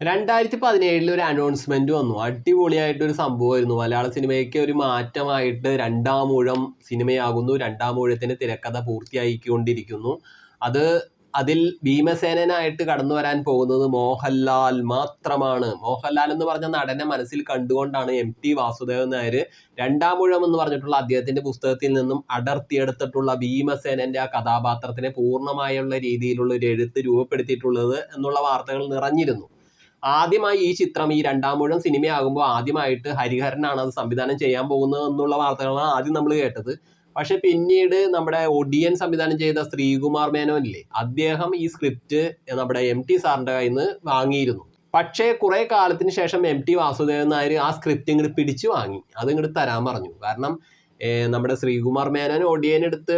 രണ്ടായിരത്തി പതിനേഴിൽ ഒരു അനൗൺസ്മെന്റ് വന്നു. അടിപൊളിയായിട്ട് ഒരു സംഭവമായിരുന്നു. മലയാള സിനിമയ്ക്ക് ഒരു മാറ്റമായിട്ട് രണ്ടാം ഊഴം സിനിമയാകുന്നു. രണ്ടാം ഊഴത്തിന് തിരക്കഥ പൂർത്തിയായിക്കൊണ്ടിരിക്കുന്നു. അത് അതിൽ ഭീമസേനനായിട്ട് കടന്നു വരാൻ പോകുന്നത് മോഹൻലാൽ മാത്രമാണ്. മോഹൻലാൽ എന്ന് പറഞ്ഞ നടനെ മനസ്സിൽ കണ്ടുകൊണ്ടാണ് എം ടി വാസുദേവൻ നായർ രണ്ടാം ഊഴം എന്ന് പറഞ്ഞിട്ടുള്ള അദ്ദേഹത്തിന്റെ പുസ്തകത്തിൽ നിന്നും അടർത്തിയെടുത്തിട്ടുള്ള ഭീമസേനന്റെ ആ കഥാപാത്രത്തിനെ പൂർണമായുള്ള രീതിയിലുള്ള ഒരു എഴുത്ത് രൂപപ്പെടുത്തിയിട്ടുള്ളത് എന്നുള്ള വാർത്തകൾ നിറഞ്ഞിരുന്നു. ആദ്യമായി ഈ ചിത്രം ഈ രണ്ടാം മുഴുവൻ സിനിമയാകുമ്പോൾ ആദ്യമായിട്ട് ഹരിഹരനാണ് അത് സംവിധാനം ചെയ്യാൻ പോകുന്നത് എന്നുള്ള വാർത്തകളാണ് ആദ്യം നമ്മൾ കേട്ടത്. പക്ഷെ പിന്നീട് നമ്മുടെ ഒഡിയൻ സംവിധാനം ചെയ്ത ശ്രീകുമാർ മേനോൻ ഇല്ലേ അദ്ദേഹം ഈ സ്ക്രിപ്റ്റ് നമ്മുടെ എം ടി സാറിന്റെ കയ്യിൽ നിന്ന് വാങ്ങിയിരുന്നു. പക്ഷേ കുറേ കാലത്തിന് ശേഷം എം ടി വാസുദേവൻ നായർ ആ സ്ക്രിപ്റ്റ് ഇങ്ങോട്ട് പിടിച്ചു വാങ്ങി. അത് ഇങ്ങോട്ട് തരാൻ പറഞ്ഞു. കാരണം നമ്മുടെ ശ്രീകുമാർ മേനോൻ ഒടിയനെടുത്ത്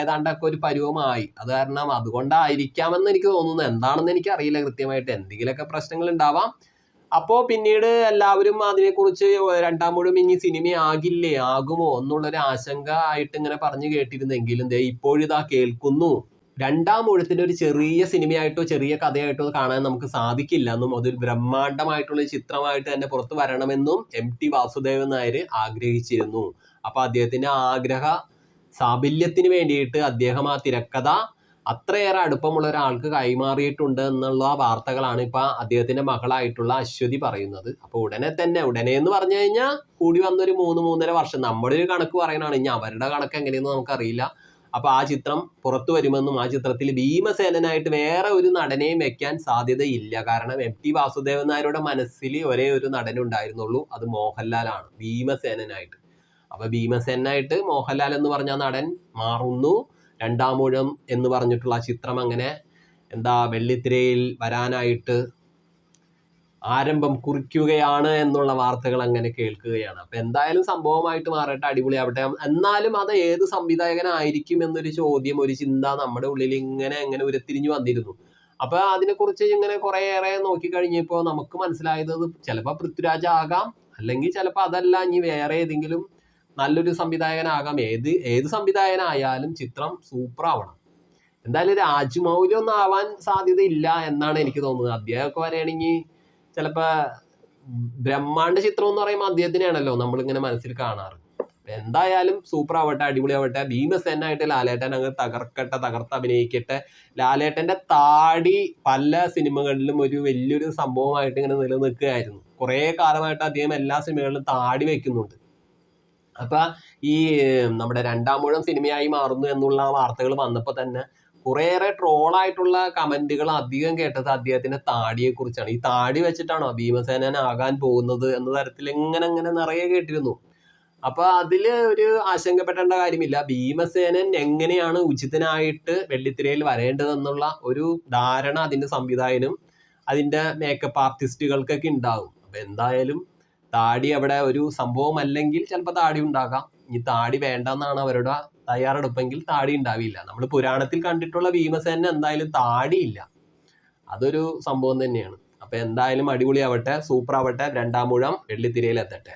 ഏതാണ്ടൊക്കെ ഒരു പരുവമായി. അത് കാരണം അതുകൊണ്ടായിരിക്കാമെന്ന് എനിക്ക് തോന്നുന്നു. എന്താണെന്ന് എനിക്ക് അറിയില്ല കൃത്യമായിട്ട് എന്തെങ്കിലുമൊക്കെ പ്രശ്നങ്ങൾ ഉണ്ടാവാം. അപ്പോൾ പിന്നീട് എല്ലാവരും അതിനെക്കുറിച്ച് രണ്ടാം ഇനി ഇനി സിനിമയാകില്ലേ ആകുമോ? എന്നുള്ളൊരു ആശങ്ക ആയിട്ട് ഇങ്ങനെ പറഞ്ഞു കേട്ടിരുന്നെങ്കിലും ദേ ഇപ്പോഴിതാ കേൾക്കുന്നു. രണ്ടാം മുഴത്തിന്റെ ഒരു ചെറിയ സിനിമയായിട്ടോ ചെറിയ കഥയായിട്ടോ കാണാൻ നമുക്ക് സാധിക്കില്ല എന്നും അതൊരു ബ്രഹ്മാണ്ഡമായിട്ടുള്ള ചിത്രമായിട്ട് തന്നെ പുറത്തു വരണമെന്നും എം ടി വാസുദേവൻ നായർ ആഗ്രഹിച്ചിരുന്നു. അപ്പൊ അദ്ദേഹത്തിന്റെ ആഗ്രഹ സാബല്യത്തിന് വേണ്ടിയിട്ട് അദ്ദേഹം ആ തിരക്കഥ അത്രയേറെ അടുപ്പമുള്ള ഒരാൾക്ക് കൈമാറിയിട്ടുണ്ട് എന്നുള്ള വാർത്തകളാണ് ഇപ്പൊ അദ്ദേഹത്തിന്റെ മകളായിട്ടുള്ള അശ്വതി പറയുന്നത്. അപ്പൊ ഉടനെ തന്നെ ഉടനെ എന്ന് പറഞ്ഞു കഴിഞ്ഞാൽ കൂടി വന്നൊരു മൂന്ന് മൂന്നര വർഷം. നമ്മുടെ ഒരു കണക്ക് പറയണതാണ് ഇനി അവരുടെ കണക്ക് എങ്ങനെയെന്ന് നമുക്കറിയില്ല. അപ്പൊ ആ ചിത്രം പുറത്തു വരുമെന്നും ആ ചിത്രത്തിൽ ഭീമസേനനായിട്ട് വേറെ ഒരു നടനെയും വെക്കാൻ സാധ്യതയില്ല. കാരണം എം ടി വാസുദേവൻ നായരുടെ മനസ്സിൽ ഒരേ ഒരു നടൻ ഉണ്ടായിരുന്നുള്ളൂ. അത് മോഹൻലാലാണ് ഭീമസേനനായിട്ട്. അപ്പൊ ഭീമസേനായിട്ട് മോഹൻലാൽ എന്ന് പറഞ്ഞ നടൻ മാറുന്നു. രണ്ടാമൂഴം എന്ന് പറഞ്ഞിട്ടുള്ള ചിത്രം അങ്ങനെ എന്താ വെള്ളിത്തിരയിൽ വരാനായിട്ട് ആരംഭം കുറിക്കുകയാണ് എന്നുള്ള വാർത്തകൾ അങ്ങനെ കേൾക്കുകയാണ്. അപ്പൊ എന്തായാലും സംഭവമായിട്ട് മാറട്ടെ അടിപൊളിയാവട്ടെ. എന്നാലും അത് ഏത് സംവിധായകനായിരിക്കും എന്നൊരു ചോദ്യം ഒരു ചിന്ത നമ്മുടെ ഉള്ളിൽ ഇങ്ങനെ എങ്ങനെ ഉരുത്തിരിഞ്ഞു വന്നിരുന്നു. അപ്പൊ അതിനെക്കുറിച്ച് ഇങ്ങനെ കുറേയേറെ നോക്കിക്കഴിഞ്ഞപ്പോൾ നമുക്ക് മനസ്സിലായത് ചിലപ്പോൾ പൃഥ്വിരാജ് ആകാം അല്ലെങ്കിൽ ചിലപ്പോൾ അതല്ല ഇനി വേറെ ഏതെങ്കിലും നല്ലൊരു സംവിധായകനാകാം. ഏത് ഏത് സംവിധായകനായാലും ചിത്രം സൂപ്പർ ആവണം. എന്തായാലും രാജ്മൗലി ഒന്നും ആവാൻ സാധ്യതയില്ല എന്നാണ് എനിക്ക് തോന്നുന്നത്. അദ്ദേഹമൊക്കെ വരികയാണെങ്കിൽ ചിലപ്പോൾ ബ്രഹ്മാണ്ഡ ചിത്രം എന്ന് പറയുമ്പോൾ അദ്ദേഹത്തിനെയാണല്ലോ നമ്മളിങ്ങനെ മനസ്സിൽ കാണാറ്. എന്തായാലും സൂപ്പർ ആവട്ടെ അടിപൊളി ആവട്ടെ ഭീമസേനായിട്ട് ലാലേട്ടൻ അങ്ങ് തകർക്കട്ടെ തകർത്ത് അഭിനയിക്കട്ടെ. ലാലേട്ടന്റെ താടി പല സിനിമകളിലും ഒരു വലിയൊരു സംഭവമായിട്ട് ഇങ്ങനെ നിലനിൽക്കുകയായിരുന്നു. കുറേ കാലമായിട്ട് അദ്ദേഹം എല്ലാ സിനിമകളിലും താടി വെക്കുന്നുണ്ട്. അപ്പൊ ഈ നമ്മുടെ രണ്ടാമൂഴം സിനിമയായി മാറുന്നു എന്നുള്ള വാർത്തകൾ വന്നപ്പോൾ തന്നെ കുറേയേറെ ട്രോളായിട്ടുള്ള കമന്റുകൾ അധികം കേട്ടത് അദ്ദേഹത്തിന്റെ താടിയെ കുറിച്ചാണ്. ഈ താടി വെച്ചിട്ടാണോ ഭീമസേനൻ ആകാൻ പോകുന്നത് എന്ന തരത്തിൽ ഇങ്ങനെ അങ്ങനെ നിറയെ കേട്ടിരുന്നു. അപ്പൊ അതിൽ ഒരു ആശങ്കപ്പെടേണ്ട കാര്യമില്ല. ഭീമസേനൻ എങ്ങനെയാണ് ഉചിതനായിട്ട് വെള്ളിത്തിരയിൽ വരേണ്ടതെന്നുള്ള ഒരു ധാരണ അതിന്റെ സംവിധായകനും അതിന്റെ മേക്കപ്പ് ആർട്ടിസ്റ്റുകൾക്കൊക്കെ ഉണ്ടാകും അപ്പൊ എന്തായാലും താടി അവിടെ ഒരു സംഭവം അല്ലെങ്കിൽ ചിലപ്പോൾ താടി ഉണ്ടാകാം. ഈ താടി വേണ്ടെന്നാണ് അവരുടെ തയ്യാറെടുപ്പെങ്കിൽ താടി ഉണ്ടാവില്ല. നമ്മൾ പുരാണത്തിൽ കണ്ടിട്ടുള്ള ഭീമസേന എന്തായാലും താടിയില്ല. അതൊരു സംഭവം തന്നെയാണ്. അപ്പൊ എന്തായാലും അടിപൊളി ആവട്ടെ സൂപ്പർ ആവട്ടെ രണ്ടാം മുഴം വെള്ളിത്തിരയിൽ എത്തട്ടെ